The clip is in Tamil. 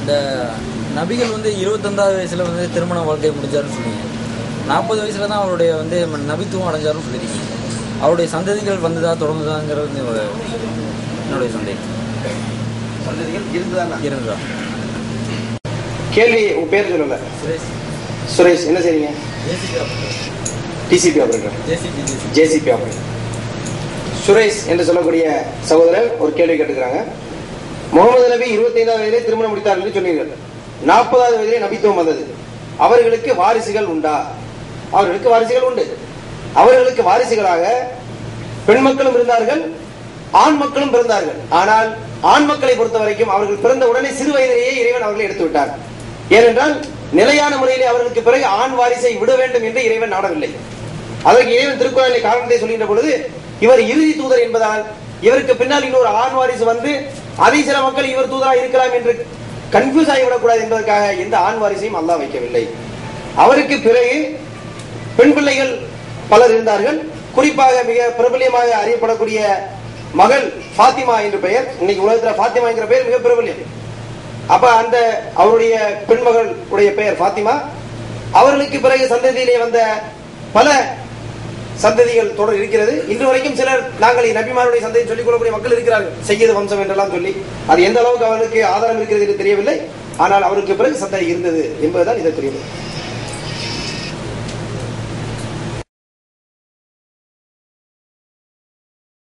இந்த நபிகள் வந்து இருபத்தொந்தாவது வயசுல வந்து திருமண வாழ்க்கை முடிஞ்சாருன்னு சொன்னீங்க. நாற்பது வயசுல தான் அவருடைய வந்து நபித்துவம் அடைஞ்சாருன்னு சொல்லியிருக்கீங்க. அவருடைய சந்ததிகள் வந்ததா தொடர்ந்துதாங்கிறது வந்து என்னுடைய சந்தேகம். சந்ததிகள் இருந்துதான்? இருந்தா கேள்வி உங்க பேர் சொல்லல சுரேஷ். சுரேஷ் என்ன செய்றீங்க? DCP operator JCB operator Suresh என்று சொல்லக்கூடிய சகோதரர் ஒரு கேள்வி கேட்டுக்கிறாங்க. முகமது நபி இருபத்தைந்தாவது வயதிலே திருமணம் முடித்தார் என்று சொன்னீர்கள். நாற்பதாவது வயதிலே நபித்துவம் வந்தது. அவர்களுக்கு வாரிசுகள் உண்டா? அவர்களுக்கு வாரிசுகள் உண்டு. அவர்களுக்கு வாரிசுகளாக பெண் மக்களும் இருந்தார்கள் ஆண் மக்களும் பிறந்தார்கள். ஆனால் ஆண் மக்களை பொறுத்த வரைக்கும் அவர்கள் பிறந்த உடனே சிறு வயதிலேயே இறைவன் அவர்களை எடுத்து விட்டார் ஏனென்றால் நிலையான முறையிலே அவர்களுக்கு பிறகு ஆண் வாரிசை விட வேண்டும் என்று இறைவன் நாடவில்லை. அதற்கு இறைவன் திருக்குறளை காரணத்தை சொல்கின்ற பொழுது இவர் இறுதி தூதர் என்பதால் இவருக்கு பின்னால் இன்னொரு ஆண் வாரிசு வந்து அதை சில மக்கள் இவர் தூதராக இருக்கலாம் என்று கன்ஃபியூஸ் ஆகிவிடக்கூடாது என்பதற்காக எந்த ஆண் வாரிசையும் அல்லாஹ் வைக்கவில்லை. அவருக்கு பிறகு பெண் பிள்ளைகள் பலர் இருந்தார்கள். குறிப்பாக மிக பிரபல்யமாக அறியப்படக்கூடிய மகள் ஃபாத்திமா என்று பெயர் இன்னைக்கு உலகத்துல ஃபாத்திமா என்கிற பெயர் மிக பிரபல்யம். அப்ப அந்த அவருடைய பெண்மகள் உடைய பெயர் ஃபாத்திமா. அவர்களுக்கு பிறகு சந்ததியிலே வந்த பல சந்ததிகள் தொடர் இருக்கிறது. இன்று வரைக்கும் சிலர் நாங்கள் நபிமாருடைய சந்ததி சொல்லிக் கொள்ளக்கூடிய மக்கள் இருக்கிறார்கள். செய்யது வம்சம் என்றெல்லாம் சொல்லி அது எந்த அளவுக்கு அவர்களுக்கு ஆதாரம் இருக்கிறது என்று தெரியவில்லை. ஆனால் அவருக்கு பிறகு சந்ததி இருந்தது என்பதுதான் இதை தெரியும்